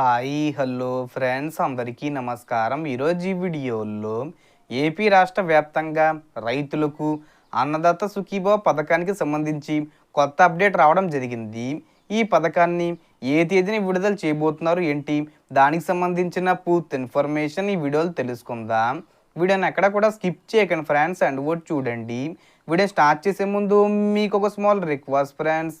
Hi hello friends. అందరికీ నమస్కారం. ఈరోజు ఈ వీడియోలో ఏపీ రాష్ట్ర వ్యాప్తంగా రైతులకు అన్నదాత సుఖీభవ పథకానికి సంబంధించి కొత్త అప్డేట్ రావడం జరిగింది. ఈ పథకాన్ని ఏ తేదీని విడుదల చేయబోతున్నారు ఏంటి? దానికి సంబంధించిన పూర్తి ఇన్ఫర్మేషన్ ఈ వీడియోలో తెలుసుకుందాం. వీడియోని ఎక్కడ కూడా స్కిప్ చేయకండి ఫ్రెండ్స్ అండ్ కూడా చూడండి. వీడియో స్టార్ట్ చేసే ముందు మీకు ఒక small request friends.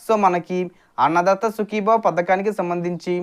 సో మనకి అన్నదాత సుఖీభావ పథకానికి సంబంధించి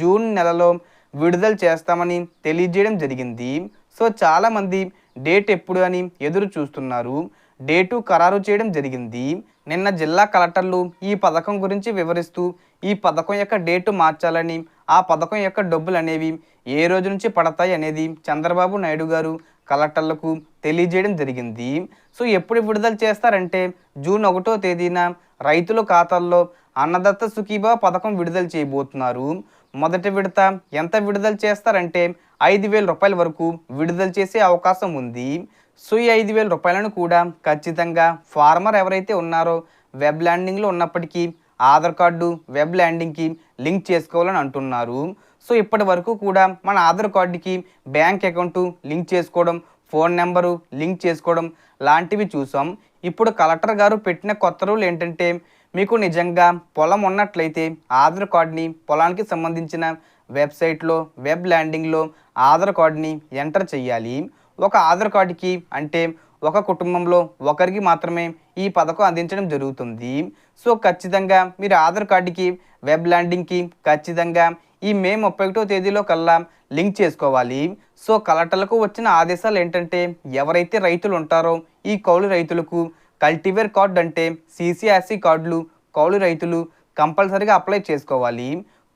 జూన్ నెలలో విడుదల చేస్తామని తెలియజేయడం జరిగింది. సో చాలామంది డేట్ ఎప్పుడు అని ఎదురు చూస్తున్నారు. డేటు ఖరారు చేయడం జరిగింది. నిన్న జిల్లా కలెక్టర్లు ఈ పథకం గురించి వివరిస్తూ ఈ పథకం యొక్క డేటు మార్చాలని ఆ పథకం యొక్క డబ్బులు అనేవి ఏ రోజు నుంచి పడతాయి అనేది చంద్రబాబు నాయుడు గారు కలెక్టర్లకు తెలియజేయడం జరిగింది. సో ఎప్పుడు విడుదల చేస్తారంటే జూన్ ఒకటో తేదీన రైతుల ఖాతాల్లో అన్నదత్త సుఖీభా పథకం విడుదల చేయబోతున్నారు. మొదటి విడత ఎంత విడుదల చేస్తారంటే ఐదు వేల రూపాయల వరకు విడుదల చేసే అవకాశం ఉంది. సో ఈ ఐదు వేల రూపాయలను కూడా ఖచ్చితంగా ఫార్మర్ ఎవరైతే ఉన్నారో వెబ్ ల్యాండింగ్లో ఉన్నప్పటికీ ఆధార్ కార్డు వెబ్ ల్యాండింగ్కి లింక్ చేసుకోవాలని అంటున్నారు. సో ఇప్పటి వరకు కూడా మన ఆధార్ కార్డుకి బ్యాంక్ అకౌంటు లింక్ చేసుకోవడం ఫోన్ నెంబరు లింక్ చేసుకోవడం లాంటివి చూసాం. ఇప్పుడు కలెక్టర్ గారు పెట్టిన కొత్త రూల్ ఏంటంటే మీకు నిజంగా పొలం ఉన్నట్లయితే ఆధార్ కార్డ్ని పొలానికి సంబంధించిన వెబ్సైట్లో వెబ్ ల్యాండింగ్లో ఆధార్ కార్డ్ని ఎంటర్ చేయాలి ఒక ఆధార్ కార్డుకి అంటే ఒక కుటుంబంలో ఒకరికి మాత్రమే ఈ పథకం అందించడం జరుగుతుంది. సో ఖచ్చితంగా మీరు ఆధార్ కార్డుకి వెబ్ ల్యాండింగ్కి ఖచ్చితంగా ఈ మే ముప్పై ఒకటో తేదీలో కల్లా లింక్ చేసుకోవాలి. సో కలెక్టర్లకు వచ్చిన ఆదేశాలు ఏంటంటే ఎవరైతే రైతులు ఉంటారో ఈ కౌలు రైతులకు కల్టివేర్ కార్డు అంటే సిసిఆర్సి కార్డులు కౌలు రైతులు కంపల్సరీగా అప్లై చేసుకోవాలి.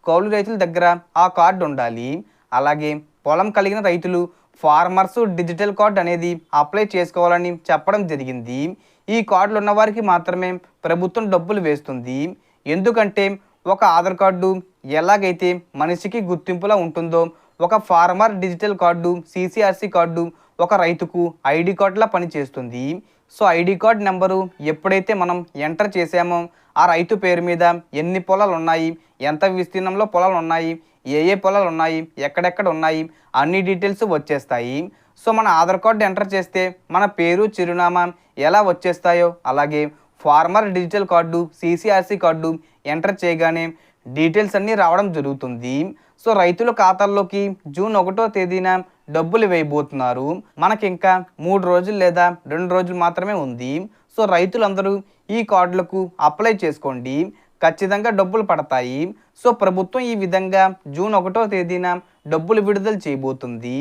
కౌలు రైతుల దగ్గర ఆ కార్డు ఉండాలి. అలాగే పొలం కలిగిన రైతులు ఫార్మర్స్ డిజిటల్ కార్డు అనేది అప్లై చేసుకోవాలని చెప్పడం జరిగింది. ఈ కార్డులు ఉన్నవారికి మాత్రమే ప్రభుత్వం డబ్బులు వేస్తుంది. ఎందుకంటే ఒక ఆధార్ కార్డు ఎలాగైతే మనిషికి గుర్తింపులా ఉంటుందో ఒక farmer digital card CCRC card ఒక రైతుకు ఐడి కార్డులా పనిచేస్తుంది. సో ఐడి కార్డ్ నెంబరు ఎప్పుడైతే మనం ఎంటర్ చేసామో ఆ రైతు పేరు మీద ఎన్ని పొలాలు ఉన్నాయి ఎంత విస్తీర్ణంలో పొలాలు ఉన్నాయి ఏ ఏ పొలాలు ఉన్నాయి ఎక్కడెక్కడ ఉన్నాయి అన్ని డీటెయిల్స్ వచ్చేస్తాయి. సో మన ఆధార్ కార్డు ఎంటర్ చేస్తే మన పేరు చిరునామా ఎలా వచ్చేస్తాయో అలాగే farmer digital card CCRC card enter చేయగానే డీటెయిల్స్ అన్నీ రావడం జరుగుతుంది. సో రైతుల ఖాతాల్లోకి జూన్ ఒకటో తేదీన డబ్బులు వేయబోతున్నారు. మనకి ఇంకా మూడు రోజులు లేదా రెండు రోజులు మాత్రమే ఉంది. సో రైతులందరూ ఈ కార్డులకు అప్లై చేసుకోండి. ఖచ్చితంగా డబ్బులు పడతాయి. సో ప్రభుత్వం ఈ విధంగా జూన్ ఒకటో తేదీన డబ్బులు విడుదల చేయబోతుంది.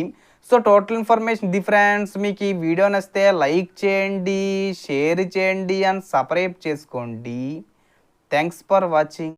సో టోటల్ ఇన్ఫర్మేషన్ డిఫరెన్స్ మీకు ఈ వీడియో నచ్చితే లైక్ చేయండి షేర్ చేయండి అండ్ సపరేట్ చేసుకోండి. Thanks for watching.